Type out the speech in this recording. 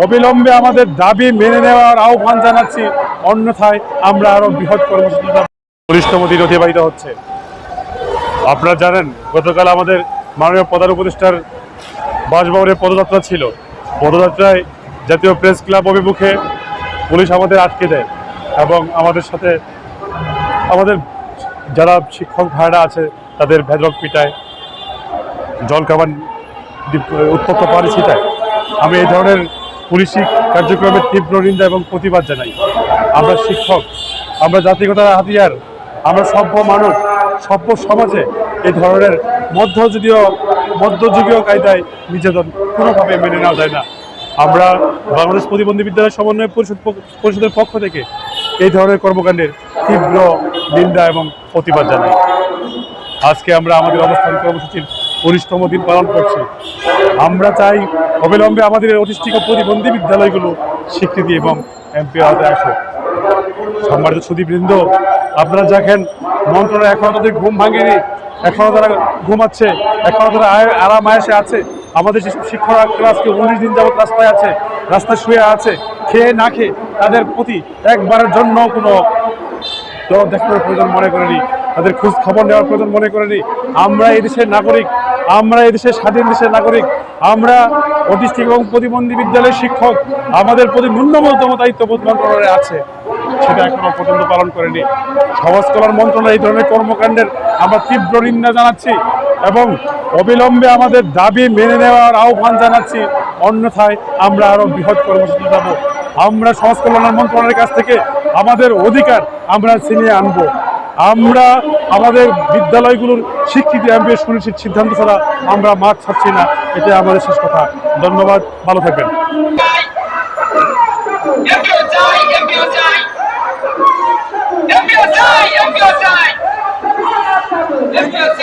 অবিলম্বে আমাদের দাবি মেনে নেওয়ার আহ্বান জানাচ্ছি। অন্যথায় আমরা আরও বৃহৎ কর্মসূচি অতিবাহিত হচ্ছে। আপনারা জানেন, গতকাল আমাদের মাননীয় প্রধান উপদেষ্টার বাসভবনের পদযাত্রা ছিল। পদযাত্রায় জাতীয় প্রেস ক্লাব অভিমুখে পুলিশ আমাদের আটকে দেয় এবং আমাদের সাথে আমাদের যারা শিক্ষক ভাইরা আছে, তাদের ভেদক পিটায় জল কামান উত্তপ্ত পানি ছিটায়। আমি এই ধরনের পুলিশি কার্যক্রমের তীব্র নিন্দা এবং প্রতিবাদ জানাই। আমরা শিক্ষক, আমরা জাতিগতার হাতিয়ার, আমরা সভ্য মানুষ, সভ্য সমাজে এই ধরনের মধ্যযুগীয় মধ্যযুগীয় কায়দায় নির্যাতন কোনোভাবে মেনে নেওয়া যায় না। আমরা বাংলাদেশ প্রতিবন্ধী বিদ্যালয় সমন্বয় পরিষদ পরিষদের পক্ষ থেকে এই ধরনের কর্মকাণ্ডের তীব্র নিন্দা এবং প্রতিবাদ জানাই। আজকে আমরা আমাদের অবস্থান কর্মসূচির উনিশতম দিন পালন করছে। আমরা চাই অবিলম্বে আমাদের এই প্রতিবন্ধী বিদ্যালয়গুলো স্বীকৃতি এবং এমপি আওতায় আসুক সম্মানিত সুদীপবৃন্দ আপনারা দেখেন, মন্ত্রণালয় এখনও তাদের ঘুম ভাঙেনি এখনও তারা ঘুমাচ্ছে এখনও তারা আরাম আয়েসে আছে। আমাদের যেসব শিক্ষকরা ক্লাসকে উনিশ দিন যাবত রাস্তায় আছে, রাস্তায় শুয়ে আছে, খেয়ে না খেয়ে তাদের প্রতি একবারের জন্য কোনো জবাব দেখানোর প্রয়োজন মনে করেনি। তাদের খোঁজ খবর নেওয়ার প্রয়োজন মনে করেনি আমরা এই দেশের নাগরিক, আমরা এই দেশের স্বাধীন দেশের নাগরিক, আমরা অটিস্টিক এবং প্রতিবন্ধী বিদ্যালয়ের শিক্ষক, আমাদের প্রতি ন্যূনতম দায়িত্ববোধ মন্ত্রণালয়ে আছে। সেটা এখনও পর্যন্ত পালন করেনি। সমাজ কল্যাণ মন্ত্রণালয় এই ধরনের কর্মকাণ্ডের আমরা তীব্র নিন্দা জানাচ্ছি এবং অবিলম্বে আমাদের দাবি মেনে নেওয়ার আহ্বান জানাচ্ছি। অন্যথায় আমরা আরও বৃহৎ কর্মসূচি যাব আমরা সমাজ কল্যাণ মন্ত্রণালয়ের কাছ থেকে আমাদের অধিকার আমরা ছিনিয়ে আনব। আমরা আমাদের বিদ্যালয়গুলোর স্বীকৃতি বেশ সুনিশ্চিত সিদ্ধান্ত ছাড়া আমরা মাঠ ছাড়ছি না। এটা আমাদের শেষ কথা। ধন্যবাদ, ভালো থাকবেন। Let's